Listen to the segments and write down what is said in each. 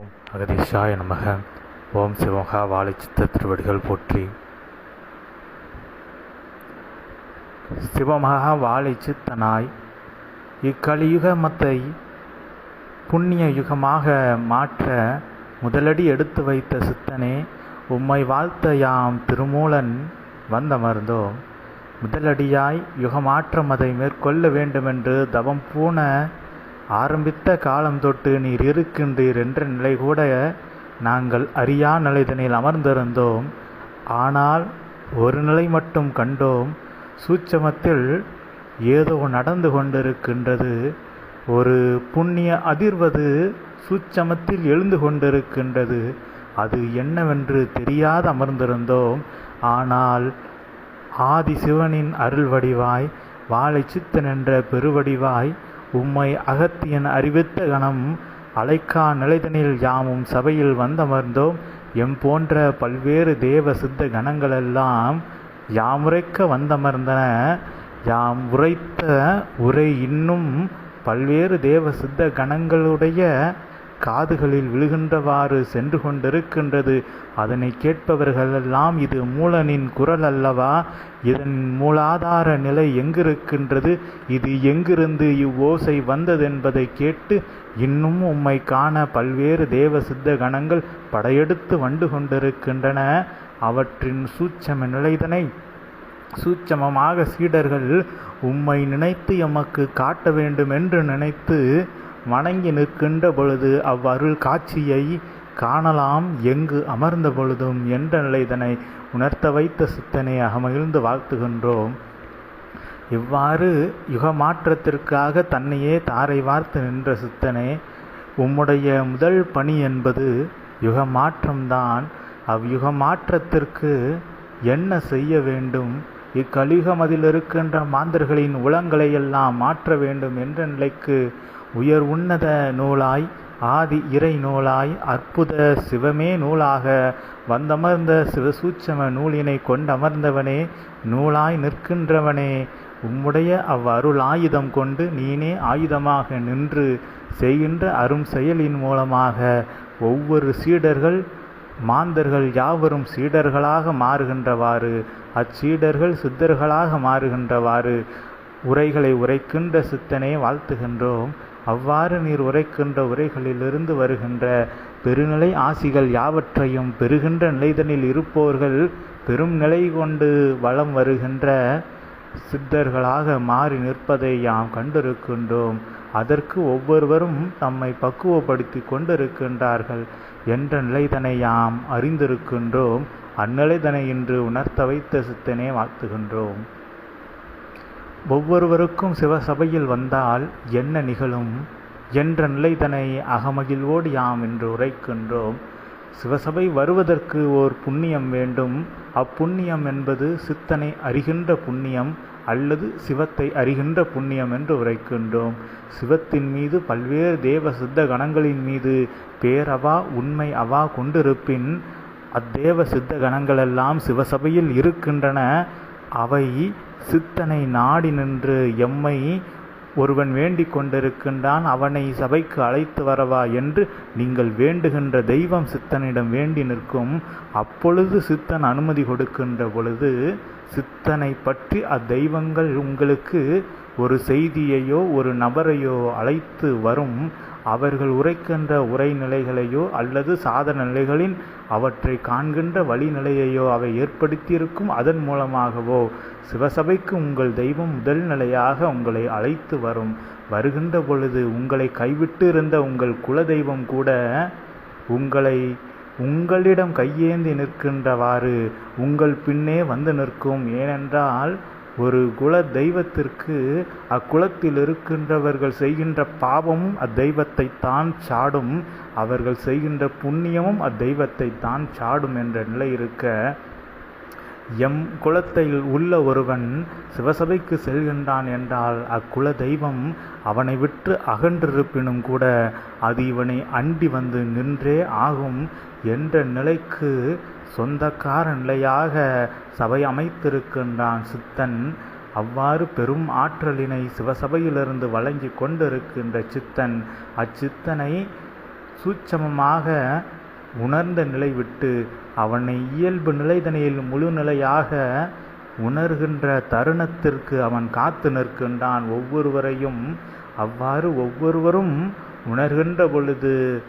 அகதீஷாய நமக. ஓம் சிவகா வாழை சித்த திருவடிகள் போற்றி. சிவமகா வாழை சித்தனாய் இக்கலியுகமத்தை புண்ணிய யுகமாக மாற்ற முதலடி எடுத்து வைத்த சித்தனே உம்மை வாழ்த்த யாம் திருமூலன் வந்தமர்ந்தோம் முதலடியாய் யுகமாற்றம் அதை மேற்கொள்ள வேண்டுமென்று தவம் பூண ஆரம்பித்த காலம் தொட்டு நீர் இருக்கின்றீர் என்ற நிலை கூட நாங்கள் அறியா நிலைதனில் அமர்ந்திருந்தோம். ஆனால் ஒரு நிலை மட்டும் கண்டோம். சூட்சமத்தில் ஏதோ நடந்து கொண்டிருக்கின்றது. ஒரு புண்ணிய அதிர்வது சூட்சமத்தில் எழுந்து கொண்டிருக்கின்றது. அது என்னவென்று தெரியாத அமர்ந்திருந்தோம். ஆனால் ஆதி சிவனின் அருள் வடிவாய் வாழை சித்தன் என்ற பெருவடிவாய் உம்மை அகத்தியன் அறிவித்த கணம் அலைக்கா நிலைதனில் யாமும் சபையில் வந்தமர்ந்தோம். எம் போன்ற பல்வேறு தேவ சித்த கணங்களெல்லாம் யாமுரைக்க வந்தமர்ந்தன. யாம் உரைத்த உரை இன்னும் பல்வேறு தேவ சித்த கணங்களுடைய காதுகளில் விழுகின்றவாறு சென்று கொண்டிருக்கின்றது. அதனை கேட்பவர்களெல்லாம் இது மூலனின் குரல் அல்லவா? இதன் மூலாதார நிலை எங்கிருக்கின்றது? இது எங்கிருந்து இவ்வோசை வந்ததென்பதை கேட்டு இன்னும் உம்மை காண பல்வேறு தேவ சித்த கணங்கள் படையெடுத்து வந்து கொண்டிருக்கின்றன. அவற்றின் சூட்சம நிலைதனை சூட்சமமாக சீடர்கள் உம்மை நினைத்து எமக்கு காட்ட வேண்டும் என்று நினைத்து வணங்கி நிற்கின்ற பொழுது அவ்வருள் காட்சியை காணலாம். எங்கு அமர்ந்த பொழுதும் என்ற நிலைதனை உணர்த்த வைத்த சித்தனை அகமகிழ்ந்து வாழ்த்துகின்றோம். இவ்வாறு யுகமாற்றத்திற்காக தன்னையே தாரை வார்த்து நின்ற சித்தனே உம்முடைய முதல் பணி என்பது யுகமாற்றம்தான். அவ்யுகமாற்றத்திற்கு என்ன செய்ய வேண்டும்? இக்கலியுகம் அதில் இருக்கின்ற மாந்தர்களின் உளங்களையெல்லாம் மாற்ற வேண்டும் என்ற நிலைக்கு உயர் உன்னத நூலாய் ஆதி இறை நூலாய் அற்புத சிவமே நூலாக வந்தமர்ந்த சிவசூட்சம நூலினை கொண்டமர்ந்தவனே நூலாய் நிற்கின்றவனே உம்முடைய அவ்வருள் ஆயுதம் கொண்டு நீனே ஆயுதமாக நின்று செய்கின்ற அரும் செயலின் மூலமாக ஒவ்வொரு சீடர்கள் மாந்தர்கள் யாவரும் சீடர்களாக மாறுகின்றவாறு அச்சீடர்கள் சித்தர்களாக மாறுகின்றவாறு உரைகளை உரைக்கின்ற சித்தனை வாழ்த்துகின்றோம். அவ்வாறு நீர் உரைக்கின்ற உரைகளிலிருந்து வருகின்ற பெருநிலை ஆசிகள் யாவற்றையும் பெறுகின்ற நிலைதனில் இருப்பவர்கள் பெரும் நிலை கொண்டு வளம் வருகின்ற சித்தர்களாக மாறி நிற்பதை யாம் கண்டிருக்கின்றோம். அதற்கு ஒவ்வொருவரும் தம்மை பக்குவப்படுத்தி கொண்டிருக்கின்றார்கள் என்ற நிலைதனை யாம் அறிந்திருக்கின்றோம். அந்நிலைதனை இன்று உணர்த்த வைத்த சித்தனே வாழ்த்துகின்றோம். ஒவ்வொருவருக்கும் சிவசபையில் வந்தால் என்ன நிகழும்? என்ற நிலைதனை அகமகிழ்வோடு யாம் என்று உரைக்கின்றோம். சிவசபை வருவதற்கு ஓர் புண்ணியம் வேண்டும். அப்புண்ணியம் என்பது சித்தனை அறிகின்ற புண்ணியம் அல்லது சிவத்தை அறிகின்ற புண்ணியம் என்று உரைக்கின்றோம். சிவத்தின் மீது பல்வேறு தேவ சித்த கணங்களின் மீது பேரவா உண்மை அவா கொண்டிருப்பின் அத்தேவ சித்த கணங்களெல்லாம் சிவசபையில் இருக்கின்றன. அவை சித்தனை நாடி நின்று எம்மை ஒருவன் வேண்டிக் கொண்டிருக்கின்றான் அவனை சபைக்கு அழைத்து வரவா என்று நீங்கள் வேண்டுகின்ற தெய்வம் சித்தனிடம் வேண்டி நிற்கும். அப்பொழுது சித்தன் அனுமதி கொடுக்கின்ற பொழுது சித்தனை பற்றி அத்தெய்வங்கள் உங்களுக்கு ஒரு செய்தியையோ ஒரு நபரையோ அழைத்து வரும். அவர்கள் உரைக்கின்ற உரைநிலைகளையோ அல்லது சாதன நிலைகளின் அவற்றை காண்கின்ற வழிநிலையையோ அவை ஏற்படுத்தியிருக்கும். அதன் மூலமாகவோ சிவசபைக்கு உங்கள் தெய்வம் முதல் நிலையாக உங்களை அழைத்து வரும். வருகின்ற பொழுது உங்களை கைவிட்டு இருந்த உங்கள் குலதெய்வம் கூட உங்களை உங்களிடம் கையேந்தி நிற்கின்றவாறு உங்கள் பின்னே வந்து நிற்கும். ஏனென்றால் ஒரு குல தெய்வத்திற்கு அக்குலத்தில் இருக்கின்றவர்கள் செய்கின்ற பாவமும் அத்தெய்வத்தை தான் சாடும். அவர்கள் செய்கின்ற புண்ணியமும் அத்தெய்வத்தை தான் சாடும் என்ற நிலை இருக்க எம் குலத்தில் உள்ள ஒருவன் சிவசபைக்கு செல்கின்றான் என்றால் அக்குல தெய்வம் அவனை விட்டு அகன்றிருப்பினும் கூட அது இவனை அண்டி வந்து நின்றே ஆகும் என்ற நிலைக்கு சொந்தக்கார நிலையாக சபை அமைத்திருக்கின்றான் சித்தன். அவ்வாறு பெரும் ஆற்றலினை சிவசபையிலிருந்து வழங்கி கொண்டிருக்கின்ற சித்தன். அச்சித்தனை சூட்சமமாக உணர்ந்த நிலை விட்டு அவனை இயல்பு நிலைதனையில் முழு நிலையாக உணர்கின்ற தருணத்திற்கு அவன் காத்து நிற்கின்றான். ஒவ்வொருவரையும் அவ்வாறு ஒவ்வொருவரும் உணர்கின்ற பொழுது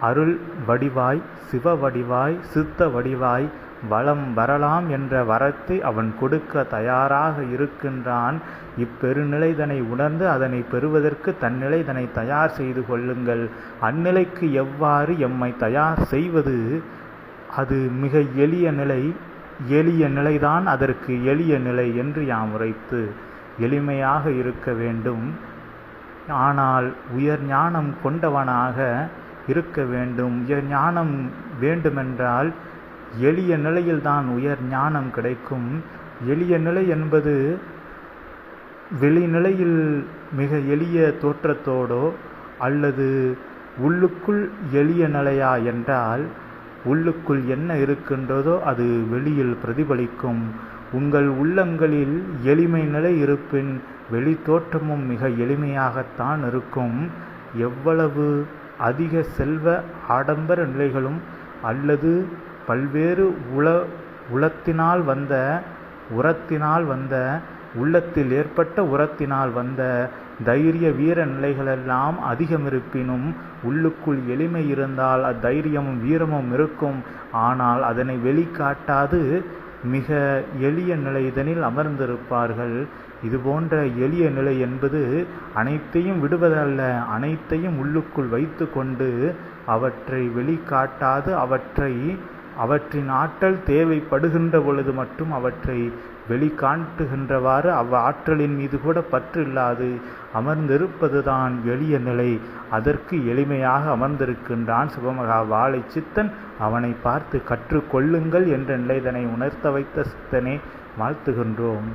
அருள் வடிவாய் சிவ வடிவாய் சித்த வடிவாய் வளம் வரலாம் என்ற வரத்தை அவன் கொடுக்க தயாராக இருக்கின்றான். இப்பெருநிலைதனை உணர்ந்து அதனை பெறுவதற்கு தன்னிலைதனை தயார் செய்து கொள்ளுங்கள். அந்நிலைக்கு எவ்வாறு எம்மை தயார் செய்வது? அது மிக எளிய நிலை எளிய நிலைதான் அதற்கு எளிய நிலை என்று யாம் உரைத்து எளிமையாக இருக்க வேண்டும். ஆனால் உயர் ஞானம் கொண்டவனாக இருக்க வேண்டும். உயர் ஞானம் வேண்டுமென்றால் எளிய நிலையில்தான் உயர் ஞானம் கிடைக்கும். எளிய நிலை என்பது வெளிநிலையில் மிக எளிய தோற்றத்தோடோ அல்லது உள்ளுக்குள் எளிய நிலையா என்றால் உள்ளுக்குள் என்ன இருக்கின்றதோ அது வெளியில் பிரதிபலிக்கும். உங்கள் உள்ளங்களில் எளிமை நிலை இருப்பின் வெளி தோற்றமும் மிக எளிமையாகத்தான் இருக்கும். எவ்வளவு அதிக செல்வ ஆடம்பர நிலைகளும் அல்லது பல்வேறு உள உளத்தினால் வந்த உரத்தினால் வந்த உள்ளத்தில் ஏற்பட்ட உரத்தினால் வந்த தைரிய வீர நிலைகளெல்லாம் அதிகம் இருப்பினும் உள்ளுக்குள் எளிமை இருந்தால் அத்தைரியமும் வீரமும் இருக்கும். ஆனால் அதனை வெளிக்காட்டாது மிக எளிய நிலை இதனில் அமர்ந்திருப்பார்கள். இதுபோன்ற எளிய நிலை என்பது அனைத்தையும் விடுவதல்ல அனைத்தையும் உள்ளுக்குள் வைத்து கொண்டு அவற்றை வெளிக்காட்டாது அவற்றை அவற்றின் ஆற்றல் தேவைப்படுகின்ற பொழுது மட்டும் அவற்றை வெளிக்காட்டுகின்றவாறு அவ் ஆற்றலின் மீது கூட பற்று இல்லாது அமர்ந்திருப்பதுதான் எளிய நிலை. அதற்கு எளிமையாக அமர்ந்திருக்கின்றான் சிவமகா வாழை சித்தன். அவனை பார்த்து கற்றுக்கொள்ளுங்கள் என்ற நிலைதனை உணர்த்த வைத்த சித்தனே வாழ்த்துகின்றோம்.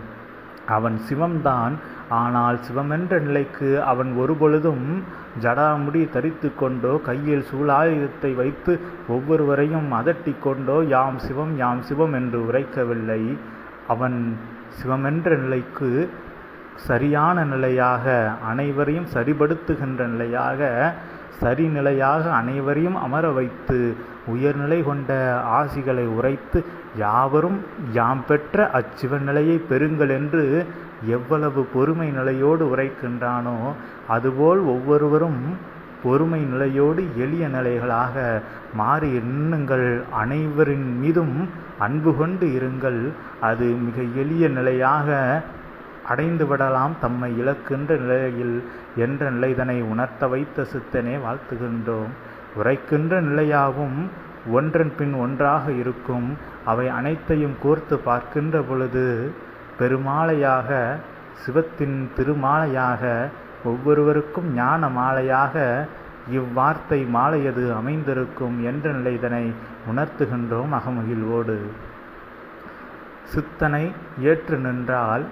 அவன் சிவம்தான். ஆனால் சிவமென்ற நிலைக்கு அவன் ஒருபொழுதும் ஜடாமுடி தரித்து கொண்டோ கையில் சூலாயுதத்தை வைத்து ஒவ்வொருவரையும் அதட்டி கொண்டோ யாம் சிவம் யாம் சிவம் என்று உரைக்கவில்லை. அவன் சிவமென்ற நிலைக்கு சரியான நிலையாக அனைவரையும் சரிபடுத்துகின்ற நிலையாக சரிநிலையாக அனைவரையும் அமர வைத்து உயர்நிலை கொண்ட ஆசிகளை உரைத்து யாவரும் யாம் பெற்ற அச்சிவநிலையை பெறுங்கள் என்று எவ்வளவு பொறுமை நிலையோடு உரைக்கின்றானோ அதுபோல் ஒவ்வொருவரும் பொறுமை நிலையோடு எளிய நிலைகளாக மாறி எண்ணுங்கள் அனைவரின் மீதும் அன்பு கொண்டு இருங்கள். அது மிக எளிய நிலையாக அடைந்து விடலாம் தம்மை இழக்கின்ற நிலையில் என்ற நிலைதனை உணர்த்த வைத்த சித்தனே வாழ்த்துகின்றோம். உரைக்கின்ற நிலையாகும் ஒன்றன் பின் ஒன்றாக இருக்கும். அவை அனைத்தையும் கோர்த்து பார்க்கின்ற பொழுது பெருமாளையாக சிவத்தின் திருமாலையாக ஒவ்வொருவருக்கும் ஞான மாலையாக இவ்வார்த்தை மாலையது அமைந்திருக்கும் என்ற நிலைதனை உணர்த்துகின்றோம் அகமகிழ்வோடு. சித்தனை ஏற்று நின்றால்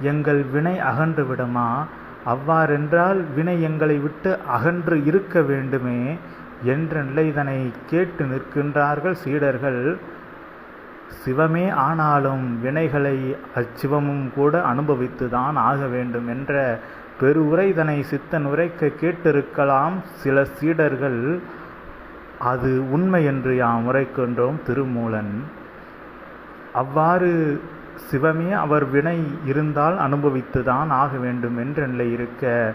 எங்கள் வினை அகன்று விடுமா? அவ்வாறென்றால் வினை எங்களை விட்டு அகன்று இருக்க வேண்டுமே? என்ற நிலைதனை கேட்டு நிற்கின்றார்கள் சீடர்கள். சிவமே ஆனாலும் வினைகளை அச்சிவமும் கூட அனுபவித்துதான் ஆக வேண்டும் என்ற பெருவுரைதனை சித்தன் உரைக்க கேட்டிருக்கலாம் சில சீடர்கள். அது உண்மை என்று யாம் உரைக்கின்றோம் திருமூலன். அவ்வாறு சிவமே அவர் வினை இருந்தால் அனுபவித்துதான் ஆக வேண்டும் என்ற நிலை இருக்க.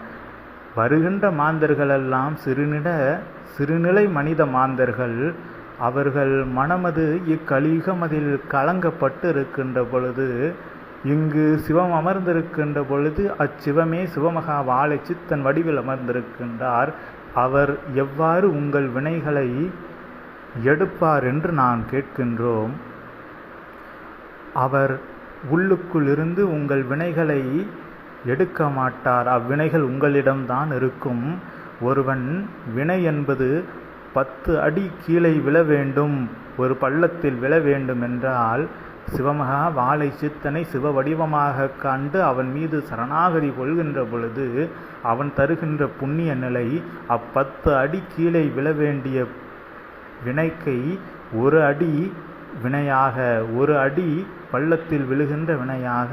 வருகின்ற மாந்தர்களெல்லாம் சிறுநிட சிறுநிலை மனித மாந்தர்கள். அவர்கள் மனமது இக்கலிகமதில் கலங்கப்பட்டு இருக்கின்ற பொழுது இங்கு சிவம் அமர்ந்திருக்கின்ற பொழுது அச்சிவமே சிவமகா வாழைச்சி சித்தன் வடிவில் அமர்ந்திருக்கின்றார். அவர் எவ்வாறு உங்கள் வினைகளை எடுப்பார் என்று நான் கேட்கின்றோம். அவர் உள்ளுக்குள் இருந்து உங்கள் வினைகளை எடுக்க மாட்டார். அவ்வினைகள் உங்களிடம்தான் இருக்கும். ஒருவன் வினை என்பது பத்து அடி கீழே விழ வேண்டும். ஒரு பள்ளத்தில் விழ வேண்டும் என்றால் சிவமகா வாழை சித்தனை சிவ வடிவமாக கண்டு அவன் மீது சரணாகதி கொள்கின்ற பொழுது அவன் தருகின்ற புண்ணிய நிலை அப்பத்து அடி கீழே விழ வேண்டிய வினைக்கை ஒரு அடி வினையாக ஒரு அடி பள்ளத்தில் விழுகின்ற வினையாக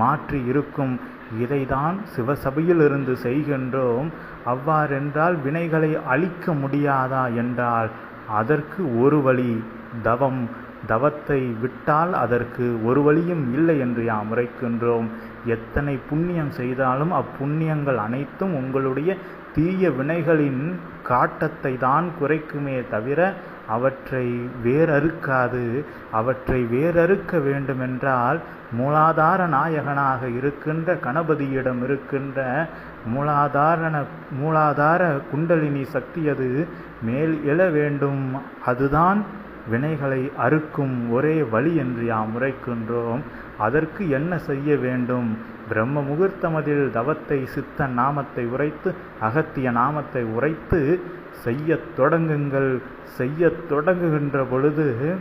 மாற்றி இருக்கும். இதைதான் சிவசபையிலிருந்து செய்கின்றோம். அவ்வாறென்றால் வினைகளை அழிக்க முடியாதா என்றால் அதற்கு ஒரு வழி தவம். தவத்தை விட்டால் அதற்கு ஒரு வழியும் இல்லை என்று யாம் உரைக்கின்றோம் எத்தனை புண்ணியம் செய்தாலும் அப்புண்ணியங்கள் அனைத்தும் உங்களுடைய தீய வினைகளின் காட்டத்தை தான் குறைக்குமே தவிர அவற்றை வேறறுக்காது. அவற்றை வேறறுக்க வேண்டுமென்றால் மூலாதார நாயகனாக இருக்கின்ற கணபதியிடம் இருக்கின்ற மூலாதாரண மூலாதார குண்டலினி சக்தி அது மேல் எழ வேண்டும். அதுதான் வினைகளை அறுக்கும் ஒரே வழி என்று யாம் உரைக்கின்றோம். அதற்கு என்ன செய்ய வேண்டும்? பிரம்ம முகூர்த்தமதில் தவத்தை சித்த நாமத்தை உரைத்து அகத்திய நாமத்தை உரைத்து செய்யத் தொடங்குங்கள். செய்யத் தொடங்குகின்ற பொழுது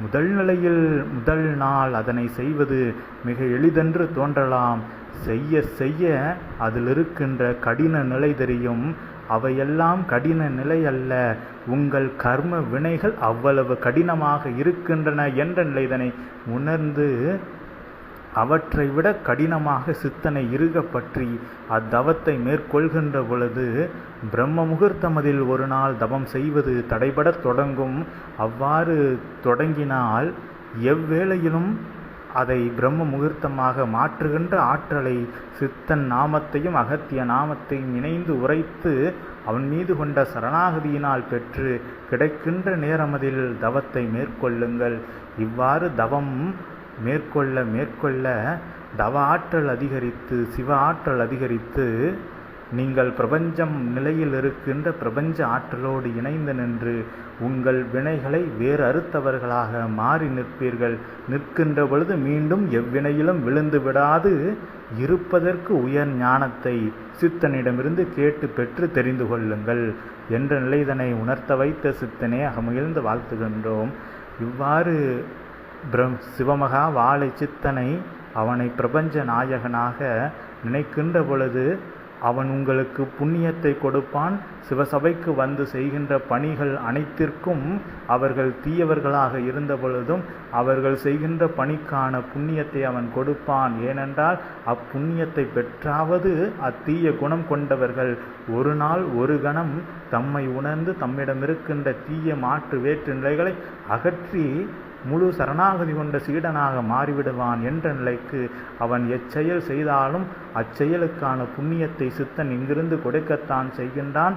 முதல் நிலையில் முதல் நாள் அதனை செய்வது மிக எளிதென்று தோன்றலாம். செய்ய செய்ய அதில் இருக்கின்ற கடின நிலை தெரியும். அவையெல்லாம் கடின நிலை அல்ல. உங்கள் கர்ம வினைகள் அவ்வளவு கடினமாக இருக்கின்றன என்ற நிலைதனை உணர்ந்து அவற்றை விட கடினமாக சித்தனை இருக பற்றி அத்தவத்தை மேற்கொள்கின்ற பொழுது பிரம்ம முகூர்த்தமதில் ஒரு நாள் தவம் செய்வது தடைபடத் தொடங்கும். அவ்வாறு தொடங்கினால் எவ்வேளையிலும் அதை பிரம்ம முகூர்த்தமாக மாற்றுகின்ற ஆற்றலை சித்தன் நாமத்தையும் அகத்திய நாமத்தையும் இணைந்து உரைத்து அவன் மீது கொண்ட சரணாகதியினால் பெற்று கிடைக்கின்ற நேரமதில் தவத்தை மேற்கொள்ளுங்கள். இவ்வாறு தவம் மேற்கொள்ள மேற்கொள்ள தவ ஆற்றல் அதிகரித்து சிவ ஆற்றல் அதிகரித்து நீங்கள் பிரபஞ்சம் நிலையில் இருக்கின்ற பிரபஞ்ச ஆற்றலோடு இணைந்து நின்று உங்கள் வினைகளை வேறு அறுத்தவர்களாக மாறி நிற்பீர்கள். நிற்கின்ற பொழுது மீண்டும் எவ்வினையிலும் விழுந்து விடாது. இருப்பதற்கு உயர் ஞானத்தை சித்தனிடமிருந்து கேட்டு பெற்று தெரிந்து கொள்ளுங்கள் என்ற நிலைதனை உணர்த்த வைத்த சித்தனே அகமகிழ்ந்து வாழ்த்துகின்றோம். இவ்வாறு பிரம் சிவமகா வாழை சித்தனை அவனை பிரபஞ்ச நாயகனாக நினைக்கின்ற பொழுது அவன் உங்களுக்கு புண்ணியத்தை கொடுப்பான். சிவசபைக்கு வந்து செய்கின்ற பணிகள் அனைத்திற்கும் அவர்கள் தீயவர்களாக இருந்த பொழுதும் அவர்கள் செய்கின்ற பணிக்கான புண்ணியத்தை அவன் கொடுப்பான். ஏனென்றால் அப்புண்ணியத்தை பெற்றாவது அத்தீய குணம் கொண்டவர்கள் ஒரு நாள் ஒரு கணம் தம்மை உணர்ந்து தம்மிடம் இருக்கின்ற தீய மாற்று வேற்று நிலைகளை அகற்றி முழு சரணாகதி கொண்ட சீடனாக மாறிவிடுவான் என்ற நிலைக்கு அவன் எச்செயல் செய்தாலும் அச்செயலுக்கான புண்ணியத்தை சித்தன் இங்கிருந்து கொடுக்கத்தான் செய்கின்றான்.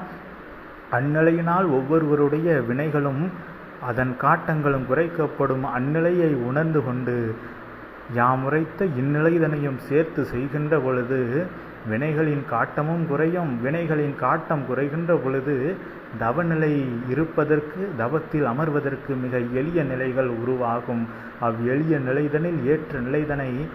அந்நிலையினால் ஒவ்வொருவருடைய வினைகளும் அதன் காட்டங்களும் குறைக்கப்படும் அந்நிலையை உணர்ந்து கொண்டு யாமுரைத்த இந்நிலைதனையும் சேர்த்து செய்கின்ற பொழுது வினைகளின் காட்டமும் குறையும். வினைகளின் காட்டம் குறைகின்ற பொழுது தவநிலை இருப்பதற்கு தவத்தில் அமர்வதற்கு மிக எளிய நிலைகள் உருவாகும். அவ் எளிய நிலைதனில் ஏற்ற நிலைதனை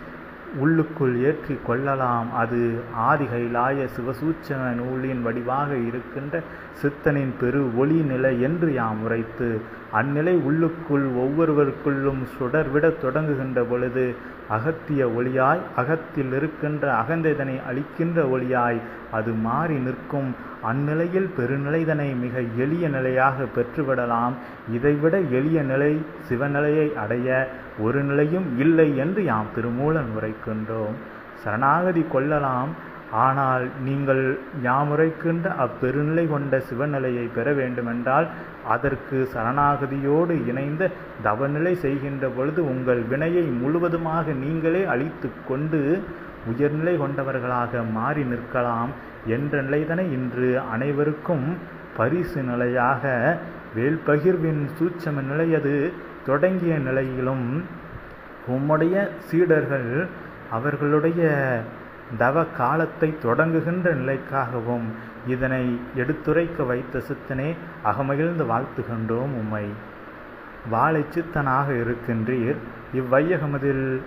உள்ளுக்குள் ஏற்றி கொள்ளலாம். அது ஆதிகைலாய சிவசூச்சன நூலின் வடிவாக இருக்கின்ற சித்தனின் பெரு ஒளி நிலை என்று யாம் உரைத்து அந்நிலை உள்ளுக்குள் ஒவ்வொருவருக்குள்ளும் சுடர்விட தொடங்குகின்ற பொழுது அகத்திய ஒளியாய் அகத்தில் இருக்கின்ற அகந்தைதனை அளிக்கின்ற ஒளியாய் அது மாறி நிற்கும். அந்நிலையில் பெருநிலைதனை மிக எளிய நிலையாக பெற்றுவிடலாம். இதைவிட எளிய நிலை சிவநிலையை அடைய ஒரு நிலையும் இல்லை என்று யாம் திருமூலன் உரைக்கின்றோம். சரணாகதி கொள்ளலாம். ஆனால் நீங்கள் யாமுரைக்கின்ற அப்பெருநிலை கொண்ட சிவநிலையை பெற வேண்டுமென்றால் அதற்கு சரணாகதியோடு இணைந்த தவநிலை செய்கின்ற பொழுது உங்கள் வினையை முழுவதுமாக நீங்களே அழித்து கொண்டு உயர்நிலை கொண்டவர்களாக மாறி நிற்கலாம் என்ற நிலைதனை இன்று அனைவருக்கும் பரிசு நிலையாக வேல்பகிர்வின் சூட்சம நிலையது தொடங்கிய நிலையிலும் உம்முடைய சீடர்கள் அவர்களுடைய தவ காலத்தை தொடங்குகின்ற நிலைக்காகவும் இதனை எடுத்துரைக்க வைத்த சித்தனே அகமகிழ்ந்து வாழ்த்துகின்றோம் உம்மை. வாழை சித்தனாக இருக்கின்றீர் இவ்வையகமதில்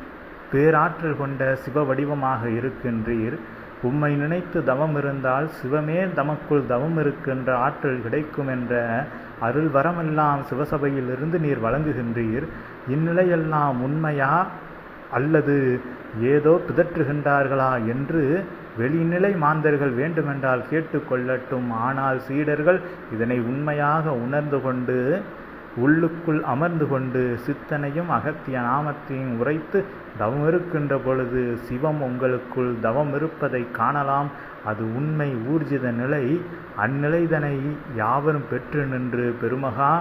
பேராற்றல் கொண்ட சிவ வடிவமாக இருக்கின்றீர். உம்மை நினைத்து தவம் இருந்தால் சிவமே தமக்குள் தவம் இருக்கின்ற ஆற்றல் கிடைக்கும் என்ற அருள் வரமெல்லாம் சிவசபையிலிருந்து நீர் வழங்குகின்றீர். இந்நிலையெல்லாம் உண்மையா அல்லது ஏதோ பிதற்றுகின்றார்களா என்று வெளிநிலை மாந்தர்கள் வேண்டுமென்றால் கேட்டுக்கொள்ளட்டும். ஆனால் சீடர்கள் இதனை உண்மையாக உணர்ந்து கொண்டு உள்ளுக்குள் அமர்ந்து கொண்டு சித்தனையும் அகத்திய நாமத்தையும் உரைத்து தவம் இருக்கின்ற பொழுது சிவம் உங்களுக்குள் தவம் இருப்பதை காணலாம். அது உண்மை ஊர்ஜித நிலை. அந்நிலைதனை யாவரும் பெற்று நின்று பெருமகா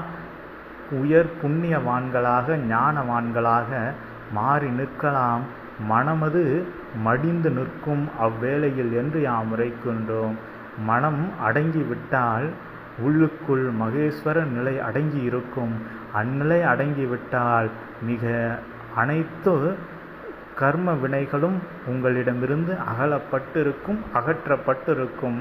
உயர் புண்ணியவான்களாக ஞானவான்களாக மாறி நிற்கலாம். மனமது மடிந்து நிற்கும் அவ்வேளையில் என்று யாம் உரைக்கின்றோம். மனம் அடங்கிவிட்டால் உள்ளுக்குள் மகேஸ்வர நிலை அடங்கி இருக்கும் அந்நிலை அடங்கிவிட்டால் மிக அனைத்து கர்ம வினைகளும் உங்களிடமிருந்து அகலப்பட்டிருக்கும் அகற்றப்பட்டிருக்கும்.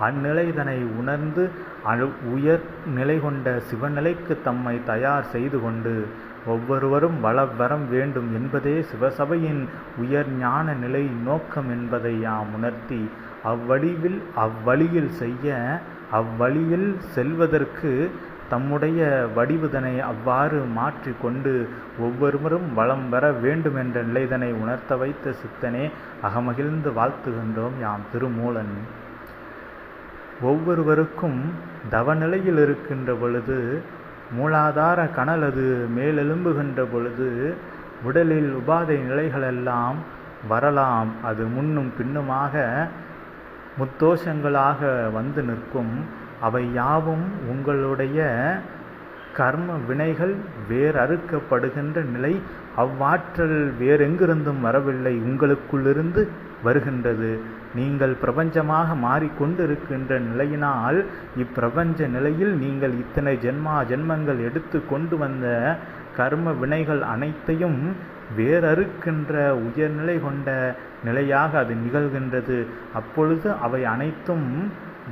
அந்நிலைதனை உணர்ந்து அழு உயர் நிலை கொண்ட சிவநிலைக்கு தம்மை தயார் செய்து கொண்டு ஒவ்வொருவரும் வளவரம் வேண்டும் என்பதே சிவசபையின் உயர் ஞான நிலை நோக்கம் என்பதை யாம் உணர்த்தி அவ்வடிவில் அவ்வழியில் செய்ய அவ்வழியில் செல்வதற்கு தம்முடைய வடிவுதனை அவ்வாறு மாற்றி கொண்டு ஒவ்வொருவரும் வளம் வர வேண்டும் என்ற நிலைதனை உணர்த்த வைத்த சித்தனே அகமகிழ்ந்து வாழ்த்துகின்றோம் யாம் திருமூலன். ஒவ்வொருவருக்கும் தவநிலையில் இருக்கின்ற பொழுது மூலாதார கனல் அது மேலெலும்புகின்ற பொழுது உடலில் உபாதை நிலைகளெல்லாம் வரலாம். அது முன்னும் பின்னுமாக முத்தோஷங்களாக வந்து நிற்கும். அவை யாவும் உங்களுடைய கர்ம வினைகள் வேறறுக்கப்படுகின்ற நிலை அவ்வாற்றல் வேறெங்கிருந்தும் வரவில்லை. உங்களுக்குள்ளிருந்து வருகின்றது. நீங்கள் பிரபஞ்சமாக மாறிக்கொண்டிருக்கின்ற நிலையினால் இப்பிரபஞ்ச நிலையில் நீங்கள் இத்தனை ஜென்மா ஜென்மங்கள் எடுத்து கொண்டு வந்த கர்ம வினைகள் அனைத்தையும் வேறறுக்கின்ற உயர்நிலை கொண்ட நிலையாக அது நிகழ்கின்றது. அப்பொழுது அவை அனைத்தும்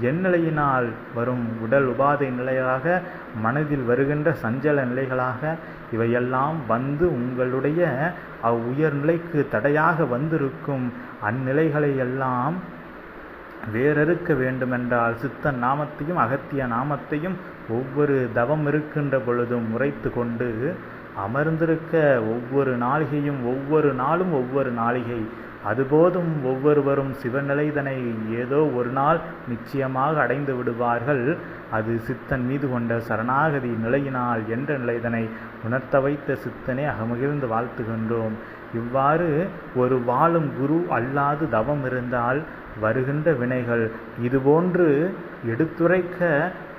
எந்நிலையினால் வரும் உடல் உபாதை நிலையாக மனதில் வருகின்ற சஞ்சல நிலைகளாக இவையெல்லாம் வந்து உங்களுடைய அவ் உயர்நிலைக்கு தடையாக வந்திருக்கும். அந்நிலைகளை எல்லாம் வேறறுக்க வேண்டுமென்றால் சித்தன் நாமத்தையும் அகத்திய நாமத்தையும் ஒவ்வொரு தவம் இருக்கின்ற பொழுதும் உரைத்து கொண்டு அமர்ந்திருக்க ஒவ்வொரு நாளிகையும் ஒவ்வொரு நாளும் ஒவ்வொரு நாளிகை. அதுபோதும் ஒவ்வொருவரும் சிவநிலைதனை ஏதோ ஒரு நாள் நிச்சயமாக அடைந்து விடுவார்கள். அது சித்தன் மீது கொண்ட சரணாகதி நிலையினால் என்ற நிலைதனை உணர்த்த வைத்த சித்தனை அகமகிழ்ந்து வாழ்த்துகின்றோம். இவ்வாறு ஒரு வாழும் குரு அல்லாது தவம் இருந்தால் வருகின்ற வினைகள் இதுபோன்று எடுத்துரைக்க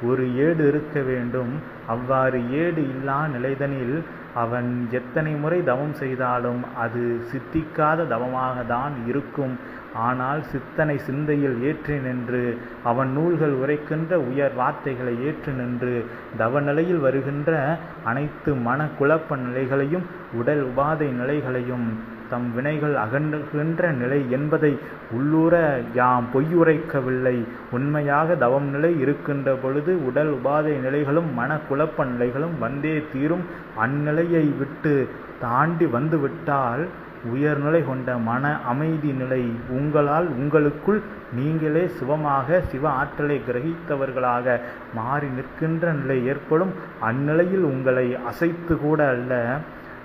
ஒரு ஏடு இருக்க வேண்டும். அவ்வாறு ஏடு இல்லா நிலைதனில் அவன் எத்தனை முறை தவம் செய்தாலும் அது சித்திக்காத தவமாக தான் இருக்கும். ஆனால் சித்தனை சிந்தையில் ஏற்றி நின்று அவன் நூல்கள் உரைக்கின்ற உயர் வார்த்தைகளை ஏற்று நின்று தவநிலையில் வருகின்ற அனைத்து மன குழப்ப நிலைகளையும் உடல் உபாதை நிலைகளையும் தம் வினைகள் அகன்றுகின்ற நிலை என்பதை உள்ளூர யாம் பொய்யுரைக்கவில்லை. உண்மையாக தவம் நிலை இருக்கின்ற பொழுது உடல் உபாதை நிலைகளும் மன குழப்ப நிலைகளும் வந்தே தீரும். அந்நிலையை விட்டு தாண்டி வந்துவிட்டால் உயர்நிலை கொண்ட மன அமைதி நிலை உங்களால் உங்களுக்குள் நீங்களே சிவமாக சிவ ஆற்றலை கிரகித்தவர்களாக மாறி நிற்கின்ற நிலை ஏற்படும். அந்நிலையில் உங்களை அசைத்து கூட அல்ல.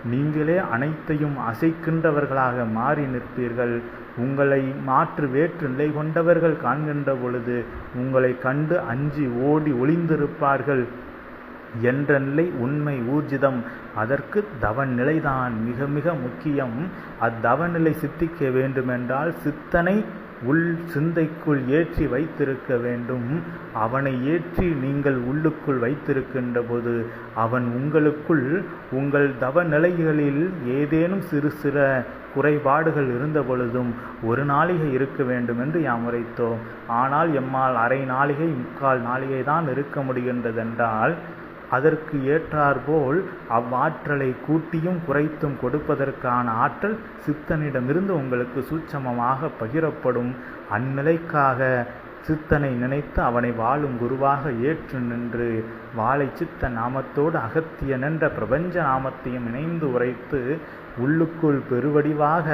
நீங்களே அனைத்தையும் அசைக்கின்றவர்களாக மாறி நிற்பீர்கள். உங்களை மாற்று வேற்று நிலை கொண்டவர்கள் காண்கின்ற பொழுது உங்களை கண்டு அஞ்சி ஓடி ஒளிந்திருப்பார்கள். என்ற நிலை உண்மை ஊர்ஜிதம். அதற்கு தவநிலைதான் மிக மிக முக்கியம். அத்தவநிலை சித்திக்க வேண்டுமென்றால் சித்தனை உள் சிந்தைக்குள் ஏற்றி வைத்திருக்க வேண்டும். அவனை ஏற்றி நீங்கள் உள்ளுக்குள் வைத்திருக்கின்ற போது அவன் உங்களுக்குள் உங்கள் தவ நிலைகளில் ஏதேனும் சிறு சிறு குறைபாடுகள் இருந்த பொழுதும் ஒரு நாளிகை இருக்க வேண்டும் என்று யாம் உரைத்தோம். ஆனால் எம்மால் அரை நாளிகை முக்கால் நாளிகை தான் இருக்க முடிகின்றதென்றால் அதற்கு ஏற்றாற்போல் அவ்வாற்றலை கூட்டியும் குறைத்தும் கொடுப்பதற்கான ஆற்றல் சித்தனிடமிருந்து உங்களுக்கு சூட்சமமாக பகிரப்படும். அந்நிலைக்காக சித்தனை நினைத்து அவனை வாழும் குருவாக ஏற்று நின்று வாழை சித்த நாமத்தோடு அகத்திய நின்ற பிரபஞ்ச நாமத்தையும் இணைந்து உரைத்து உள்ளுக்குள் பெருவடிவாக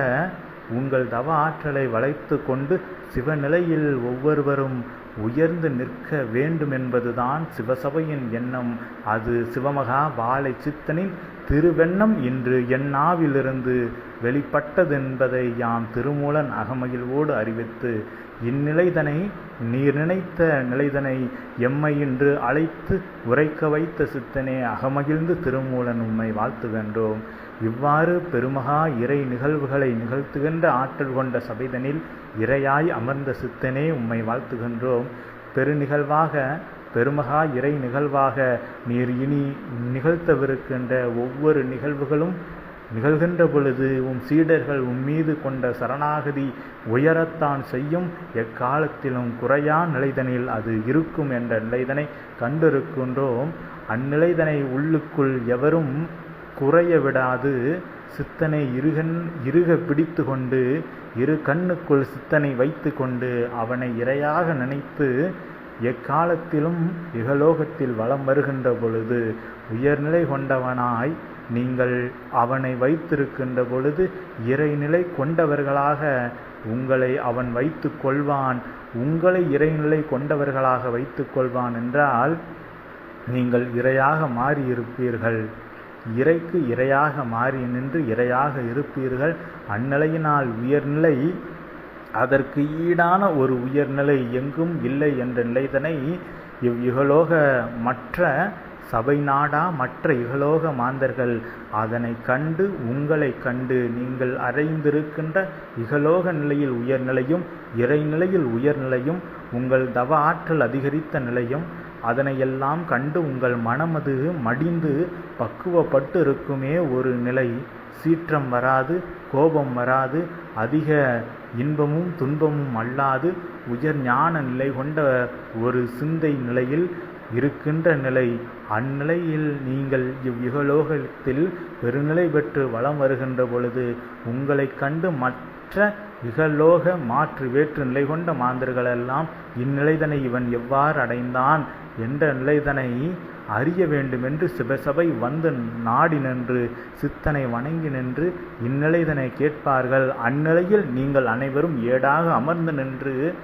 உங்கள் தவ ஆற்றலை வளைத்து கொண்டு சிவநிலையில் ஒவ்வொருவரும் உயர்ந்து நிற்க வேண்டுமென்பதுதான் சிவசபையின் எண்ணம். அது சிவமகா வாழை சித்தனின் திருவெண்ணம் இன்று எண்ணாவிலிருந்து வெளிப்பட்டது என்பதை யாம் திருமூலன் அகமகிழ்வோடு அறிவித்து இந்நிலைதனை நீர் நினைத்த நிலைதனை எம்மை இன்று அழைத்து உரைக்க வைத்த சித்தனே அகமகிழ்ந்து திருமூலன் உம்மை வாழ்த்துகின்றோம். இவ்வாறு பெருமகா இறை நிகழ்வுகளை நிகழ்த்துகின்ற ஆற்றல் கொண்ட சபைதனில் இறையாய் அமர்ந்த சித்தனே உம்மை வாழ்த்துகின்றோம். பெருநிகழ்வாக பெருமகா இறை நிகழ்வாக நீர் இனி நிகழ்த்தவிருக்கின்ற ஒவ்வொரு நிகழ்வுகளும் நிகழ்கின்ற பொழுது உம் சீடர்கள் உம்மீது கொண்ட சரணாகதி உயரத்தான் செய்யும். எக்காலத்திலும் குறையா நிலைதனில் அது இருக்கும் என்ற நிலைதனை கண்டிருக்கின்றோம். அந்நிலைதனை உள்ளுக்குள் எவரும் குறைய விடாது. சித்தனை இருகன் இருக பிடித்து கொண்டு இரு கண்ணுக்குள் சித்தனை வைத்து கொண்டு அவனை இரையாக நினைத்து எக்காலத்திலும் இகலோகத்தில் வலம் வருகின்ற பொழுது உயர்நிலை கொண்டவனாய் நீங்கள் அவனை வைத்திருக்கின்ற பொழுது இறைநிலை கொண்டவர்களாக உங்களை அவன் வைத்து கொள்வான் உங்களை இறைநிலை கொண்டவர்களாக வைத்து கொள்வான் என்றால் நீங்கள் இரையாக மாறியிருப்பீர்கள். இறைக்கு இரையாக மாறி நின்று இரையாக இருப்பீர்கள். அந்நிலையினால் உயர்நிலை அதற்கு ஈடான ஒரு உயர்நிலை எங்கும் இல்லை என்ற நிலைதனை இவ் இகலோக மற்ற சபை நாடா மற்ற இகலோக மாந்தர்கள் அதனை கண்டு உங்களை கண்டு நீங்கள் அறைந்திருக்கின்ற இகலோக நிலையில் உயர்நிலையும் இறைநிலையில் உயர்நிலையும் உங்கள் தவ ஆற்றல் அதிகரித்த நிலையும் அதனையெல்லாம் கண்டு உங்கள் மனமது மடிந்து பக்குவப்பட்டு இருக்குமே ஒரு நிலை. சீற்றம் வராது கோபம் வராது அதிக இன்பமும் துன்பமும் அல்லாது உயர் ஞான நிலை கொண்ட ஒரு சிந்தை நிலையில் இருக்கின்ற நிலை. அந்நிலையில் நீங்கள் இவ்விகலோகத்தில் பெருநிலை பெற்று வலம் வருகின்ற பொழுது உங்களைக் கண்டு மற்ற இகலோக மாற்று வேற்று நிலை கொண்ட மாந்தர்களெல்லாம் இந்நிலைதனை இவன் எவ்வாறு அடைந்தான்? என்ற நிலைதனை அறிய வேண்டுமென்று சிவசபை வந்து நாடி நின்று சித்தனை வணங்கி நின்று இந்நிலைதனை கேட்பார்கள். அந்நிலையில் நீங்கள் அனைவரும் ஏடாக அமர்ந்து நின்று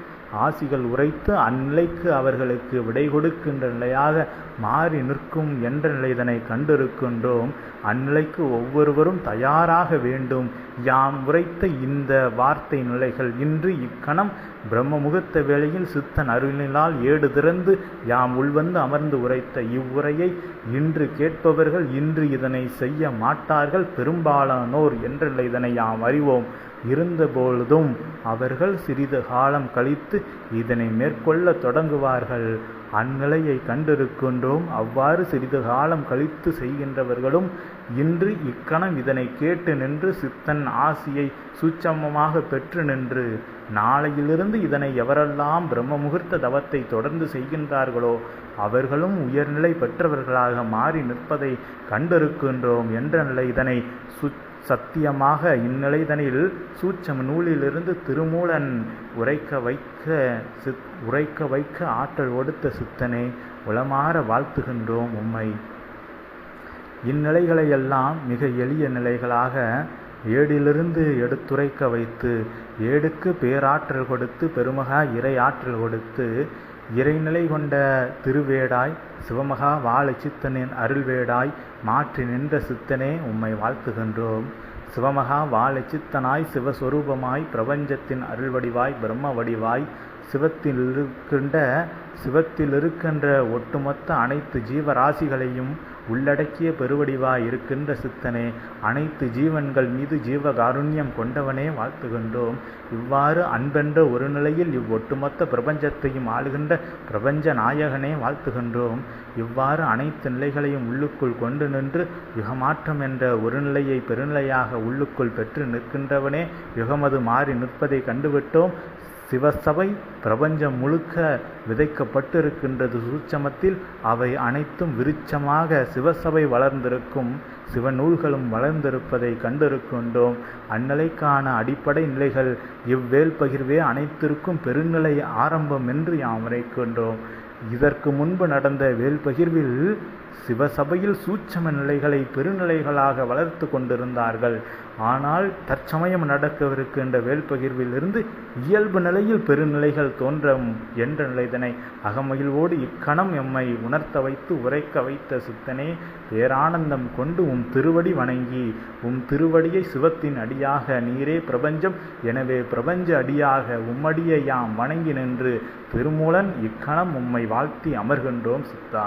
ஆசிகள் உரைத்து அந்நிலைக்கு அவர்களுக்கு விடை கொடுக்கின்ற நிலையாக மாறி நிற்கும் என்ற நிலைதனை கண்டிருக்கின்றோம். அந்நிலைக்கு ஒவ்வொருவரும் தயாராக வேண்டும். யாம் உரைத்த இந்த வார்த்தை நிலைகள் இன்று இக்கணம் பிரம்ம முகூர்த்த வேளையில் சித்தன் அருளினால் ஏடு திறந்து யாம் உள்வந்து அமர்ந்து உரைத்த இவ்வுரையை இன்று கேட்பவர்கள் இன்று இதனை செய்ய மாட்டார்கள். பெரும்பாலானோர் என்ற நிலைதனை யாம் அறிவோம். இருந்தபொழுதும் அவர்கள் சிறிது காலம் கழித்து இதனை மேற்கொள்ள தொடங்குவார்கள். அந்நிலையை கண்டிருக்கின்றோம். அவ்வாறு சிறிது காலம் கழித்து செய்கின்றவர்களும் இன்று இக்கணம் இதனை கேட்டு நின்று சித்தன் ஆசியை சூட்சமமாக பெற்று நின்று நாளையிலிருந்து இதனை எவரெல்லாம் பிரம்ம முகூர்த்த தவத்தை தொடர்ந்து செய்கின்றார்களோ அவர்களும் உயர்நிலை பெற்றவர்களாக மாறி நிற்பதை கண்டிருக்கின்றோம் என்ற நிலை இதனை சு சத்தியமாக இந்நிலைதனில் சூட்சம் நூலிலிருந்து திருமூலன் உரைக்க வைக்க சித் உரைக்க வைக்க ஆற்றல் கொடுத்த சித்தனை உளமாற வாழ்த்துகின்றோம் உம்மை. இந்நிலைகளையெல்லாம் மிக எளிய நிலைகளாக ஏடிலிருந்து எடுத்துரைக்க வைத்து ஏடுக்கு பேராற்றல் கொடுத்து பெருமகா இறை ஆற்றல் கொடுத்து இறைநிலை கொண்ட திருவேடாய் சிவமகா வாழச்சித்தனின் அருள்வேடாய் மாற்றி நின்ற சித்தனே உம்மை வாழ்த்துகின்றோம். சிவமகா வாழச்சித்தனாய் சிவஸ்வரூபமாய் பிரபஞ்சத்தின் அருள் வடிவாய் பிரம்ம வடிவாய் சிவத்தில் இருக்கின்ற சிவத்தில் இருக்கின்ற ஒட்டுமொத்த அனைத்து ஜீவராசிகளையும் உள்ளடக்கிய பெருவடிவாய் இருக்கின்ற சித்தனே அனைத்து ஜீவன்கள் மீது ஜீவ காருண்யம் கொண்டவனே வாழ்த்துகின்றோம். இவ்வாறு அன்பென்ற ஒரு நிலையில் இவ்வொட்டுமொத்த பிரபஞ்சத்தையும் ஆளுகின்ற பிரபஞ்ச நாயகனே வாழ்த்துகின்றோம். இவ்வாறு அனைத்து நிலைகளையும் உள்ளுக்குள் கொண்டு நின்று யுகமாற்றம் என்ற ஒரு நிலையை பெருநிலையாக உள்ளுக்குள் பெற்று நிற்கின்றவனே யுகமது மாறி நிற்பதை கண்டுவிட்டோம். சிவசபை பிரபஞ்சம் முழுக்க விதைக்கப்பட்டிருக்கின்றது சூட்சமத்தில் அவை அனைத்தும் விருட்சமாக சிவசபை வளர்ந்திருக்கும் சிவநூல்களும் வளர்ந்திருப்பதை கண்டிருக்கின்றோம். அந்நிலைக்கான அடிப்படை நிலைகள் இவ்வேல் பகிர்வே அனைத்திற்கும் பெருநிலை ஆரம்பம் என்று யாம் உரைக்கின்றோம். இதற்கு முன்பு நடந்த வேல் பகிர்வில் சிவசபையில் சூட்சம நிலைகளை பெருநிலைகளாக வளர்த்து கொண்டிருந்தார்கள். ஆனால் தற்சமயம் நடக்கவிருக்கின்ற வேல்பகிர்விலிருந்து இயல்பு நிலையில் பெருநிலைகள் தோன்றும் என்ற நிலைதனை அகமகிழ்வோடு இக்கணம் எம்மை உணர்த்த வைத்து உரைக்க வைத்த சித்தனே பேரானந்தம் கொண்டு உம் திருவடி வணங்கி உம் திருவடியை சிவத்தின் அடியாக நீரே பிரபஞ்சம் எனவே பிரபஞ்ச அடியாக உம்மடியை யாம் வணங்கி நின்று திருமூலன் இக்கணம் உம்மை வாழ்த்தி அமர்கின்றோம் சித்தா.